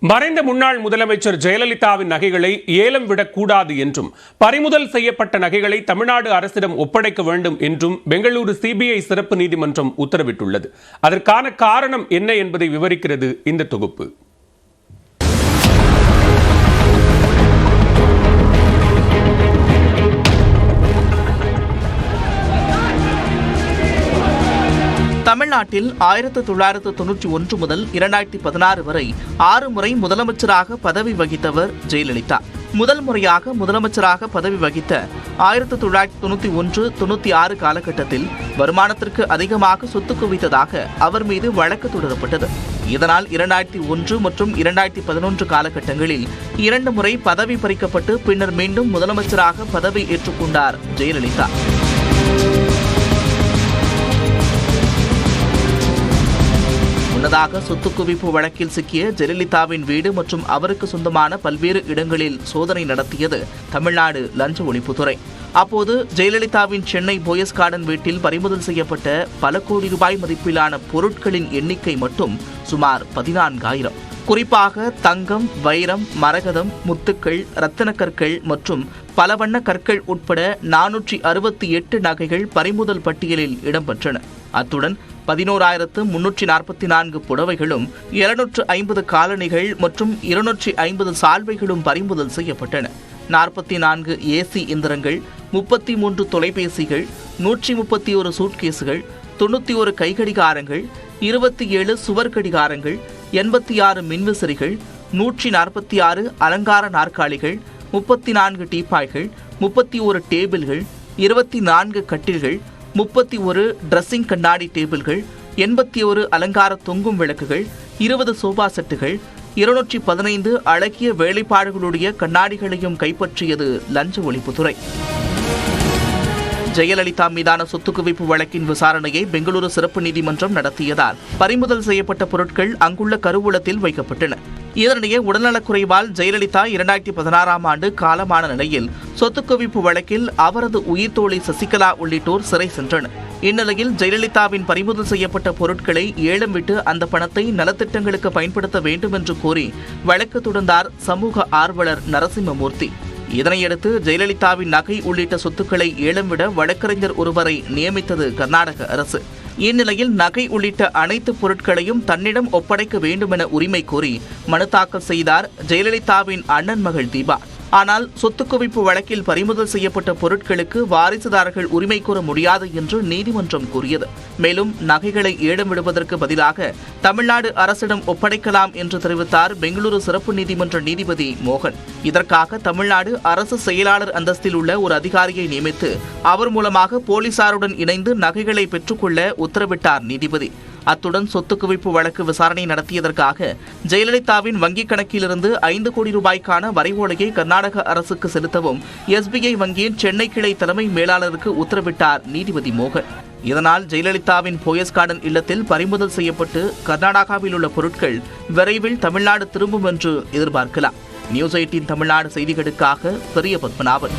மறைந்த முன்னாள் முதலமைச்சர் ஜெயலலிதாவின் நகைகளை ஏலம் விடக்கூடாது என்றும் பறிமுதல் செய்யப்பட்ட நகைகளை தமிழ்நாடு அரசிடம் ஒப்படைக்க வேண்டும் என்றும் பெங்களூரு சிபிஐ சிறப்பு நீதிமன்றம் உத்தரவிட்டுள்ளது. அதற்கான காரணம் என்ன என்பதை விவரிக்கிறது இந்த தொகுப்பு. தமிழ்நாட்டில் ஆயிரத்து தொள்ளாயிரத்து தொன்னூற்றி ஒன்று முதல் இரண்டாயிரத்தி பதினாறு வரை ஆறு முறை முதலமைச்சராக பதவி வகித்தவர் ஜெயலலிதா. முதல் முறையாக முதலமைச்சராக பதவி வகித்த ஆயிரத்து தொள்ளாயிரத்தி தொண்ணூற்றி ஒன்று தொண்ணூற்றி ஆறு காலகட்டத்தில் வருமானத்திற்கு அதிகமாக சொத்து குவித்ததாக அவர் மீது வழக்கு தொடரப்பட்டது. இதனால் இரண்டாயிரத்தி ஒன்று மற்றும் இரண்டாயிரத்தி பதினொன்று காலகட்டங்களில் இரண்டு முறை பதவி பறிக்கப்பட்டு பின்னர் மீண்டும் முதலமைச்சராக பதவி ஏற்றுக்கொண்டார் ஜெயலலிதா. முன்னதாக சொத்து குவிப்பு வழக்கில் சிக்கிய ஜெயலலிதாவின் வீடு மற்றும் அவருக்கு சொந்தமான பல்வேறு இடங்களில் சோதனை நடத்தியது தமிழ்நாடு லஞ்ச ஒழிப்புத்துறை. அப்போது ஜெயலலிதாவின் சென்னை போயஸ் கார்டன் வீட்டில் பறிமுதல் செய்யப்பட்ட பல கோடி ரூபாய் மதிப்பிலான பொருட்களின் எண்ணிக்கை மட்டும் சுமார் பதினான்காயிரம். குறிப்பாக தங்கம் வைரம் மரகதம் முத்துக்கள் ரத்தின கற்கள் மற்றும் பல வண்ண கற்கள் உட்பட நானூற்றி அறுபத்தி எட்டு நகைகள் பறிமுதல் பட்டியலில் இடம்பெற்றன. அத்துடன் பதினோராயிரத்து முன்னூற்றி நாற்பத்தி நான்கு புடவைகளும் இருநூற்று ஐம்பது காலணிகள் மற்றும் இருநூற்றி ஐம்பது சால்வைகளும் பறிமுதல் செய்யப்பட்டன. நாற்பத்தி நான்கு ஏசி இயந்திரங்கள் முப்பத்தி மூன்று தொலைபேசிகள் நூற்றி முப்பத்தி ஒரு சூட்கேஸுகள் தொண்ணூற்றி ஒரு கைகடிகாரங்கள் இருபத்தி ஏழு சுவர் கடிகாரங்கள் எண்பத்தி ஆறு மின்விசிறிகள் நூற்றி நாற்பத்தி ஆறு அலங்கார நாற்காலிகள் முப்பத்தி நான்கு டீப்பாய்கள் முப்பத்தி ஒரு டேபிள்கள் இருபத்தி நான்கு கட்டில்கள் முப்பத்தி ஒரு ட்ரெஸ்ஸிங் கண்ணாடி டேபிள்கள் எண்பத்தி ஒரு அலங்கார தொங்கும் விளக்குகள் இருபது சோபா செட்டுகள் இருநூற்றி பதினைந்து அழகிய வேலைப்பாடுகளுடைய கண்ணாடிகளையும் கைப்பற்றியது லஞ்ச ஒழிப்புத்துறை. ஜெயலலிதா மீதான சொத்து குவிப்பு வழக்கின் விசாரணையை பெங்களூரு சிறப்பு நீதிமன்றம் நடத்தியதால் பறிமுதல் செய்யப்பட்ட பொருட்கள் அங்குள்ள கருவூலத்தில் வைக்கப்பட்டன. இதனிடையே உடல்நலக்குறைவால் ஜெயலலிதா இரண்டாயிரத்தி பதினாறாம் ஆண்டு காலமான நிலையில் சொத்து குவிப்பு வழக்கில் அவரது உயிர்த்தோழி சசிகலா உள்ளிட்டோர் சிறை சென்றனர். இந்நிலையில் ஜெயலலிதாவின் பறிமுதல் செய்யப்பட்ட பொருட்களை ஏலம் விட்டு அந்த பணத்தை நலத்திட்டங்களுக்கு பயன்படுத்த வேண்டும் என்று கோரி வழக்கு தொடர்ந்தார் சமூக ஆர்வலர் நரசிம்மமூர்த்தி. இதனையடுத்து ஜெயலலிதாவின் நகை உள்ளிட்ட சொத்துக்களை ஏலம் விட வழக்கறிஞர் ஒருவரை நியமித்தது கர்நாடக அரசு. இந்நிலையில் நகை உள்ளிட்ட அனைத்து பொருட்களையும் தன்னிடம் ஒப்படைக்க வேண்டுமென உரிமை கோரி மனு தாக்கல் செய்தார் ஜெயலலிதாவின் அண்ணன் மகள் தீபா. ஆனால் சொத்து குவிப்பு வழக்கில் பறிமுதல் செய்யப்பட்ட பொருட்களுக்கு வாரிசுதாரர்கள் உரிமை கோர முடியாது என்று நீதிமன்றம் கூறியது. மேலும் நகைகளை ஏடம் விடுவதற்கு பதிலாக தமிழ்நாடு அரசிடம் ஒப்படைக்கலாம் என்று தெரிவித்தார் பெங்களூரு சிறப்பு நீதிமன்ற நீதிபதி மோகன். இதற்காக தமிழ்நாடு அரசு செயலாளர் அந்தஸ்தில் உள்ள ஒரு அதிகாரியை நியமித்து அவர் மூலமாக போலீசாருடன் இணைந்து நகைகளை பெற்றுக்கொள்ள உத்தரவிட்டார் நீதிபதி. அத்துடன் சொத்து குவிப்பு வழக்கு விசாரணை நடத்தியதற்காக ஜெயலலிதாவின் வங்கிக் கணக்கிலிருந்து ஐந்து கோடி ரூபாய்க்கான வரைவோலையை கர்நாடக அரசுக்கு செலுத்தவும் எஸ்பிஐ வங்கியின் சென்னை கிளை தலைமை மேலாளருக்கு உத்தரவிட்டார் நீதிபதி மோகன். இதனால் ஜெயலலிதாவின் போயஸ் கார்டன் இல்லத்தில் பறிமுதல் செய்யப்பட்டு கர்நாடகாவில் உள்ள பொருட்கள் விரைவில் தமிழ்நாடு திரும்பும் என்று எதிர்பார்க்கலாம். நியூஸ் எயிட்டின் தமிழ்நாடு செய்திகளுக்காக பெரிய பத்மநாபன்